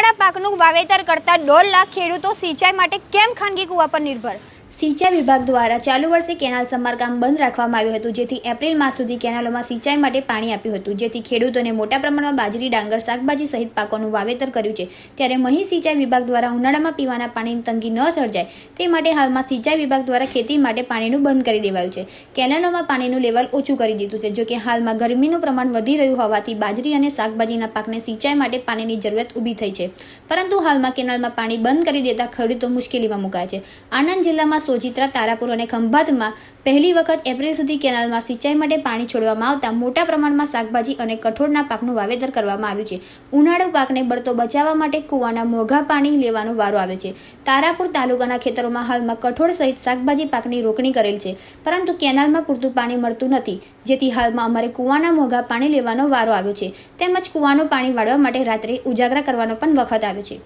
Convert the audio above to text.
ઉનાળા પાકનું વાવેતર કરતા દોઢ લાખ ખેડૂતો સિંચાઈ માટે કેમ ખાનગી કૂવા પર નિર્ભર? સિંચાઈ વિભાગ દ્વારા ચાલુ વર્ષે કેનાલ સમારકામ બંધ રાખવામાં આવ્યું હતું. જેથી એપ્રિલ માસ સુધી કેનાલોમાં સિંચાઈ માટે પાણી આપ્યું હતું. જેથી ખેડૂતોને મોટા પ્રમાણમાં બાજરી, ડાંગર, શાકભાજી સહિત પાકોનું વાવેતર કર્યું છે. ત્યારે મહી સિંચાઈ વિભાગ દ્વારા ઉનાળામાં પીવાના પાણીની તંગી ન સર્જાય, તે માટે હાલમાં સિંચાઈ વિભાગ દ્વારા ખેતી માટે પાણીનું બંધ કરી દેવાયું છે. કેનાલોમાં પાણીનું લેવલ ઓછું કરી દીધું છે, જોકે હાલમાં ગરમીનું પ્રમાણ વધી રહ્યું હોવાથી બાજરી અને શાકભાજીના પાકને સિંચાઈ માટે પાણીની જરૂરિયાત ઊભી થઈ છે. પરંતુ હાલમાં કેનાલમાં પાણી બંધ કરી દેતા ખેડૂતો મુશ્કેલીમાં મુકાય છે. આણંદ જિલ્લામાં સોજિત્રા, તારાપુર અને ખંભાતમાં પહેલી વખત એપ્રિલ સુધી કેનાલમાં સિંચાઈ માટે પાણી છોડવામાં આવતા મોટા પ્રમાણમાં શાકભાજી અને કઠોળના પાકનું વાવેતર કરવામાં આવ્યું છે. ઉનાળુ પાકને બળતો બચાવવા માટે કૂવાના મોંઘા પાણી લેવાનો વારો આવ્યો છે. તારાપુર તાલુકાના ખેતરોમાં હાલમાં કઠોળ સહિત શાકભાજી પાકની રોકણી કરેલ છે. પરંતુ કેનાલમાં પૂરતું પાણી મળતું નથી, જેથી હાલમાં અમારે કૂવાના મોંઘા પાણી લેવાનો વારો આવ્યો છે. તેમજ કૂવાનું પાણી વાળવા માટે રાત્રે ઉજાગરા કરવાનો પણ વખત આવ્યો છે.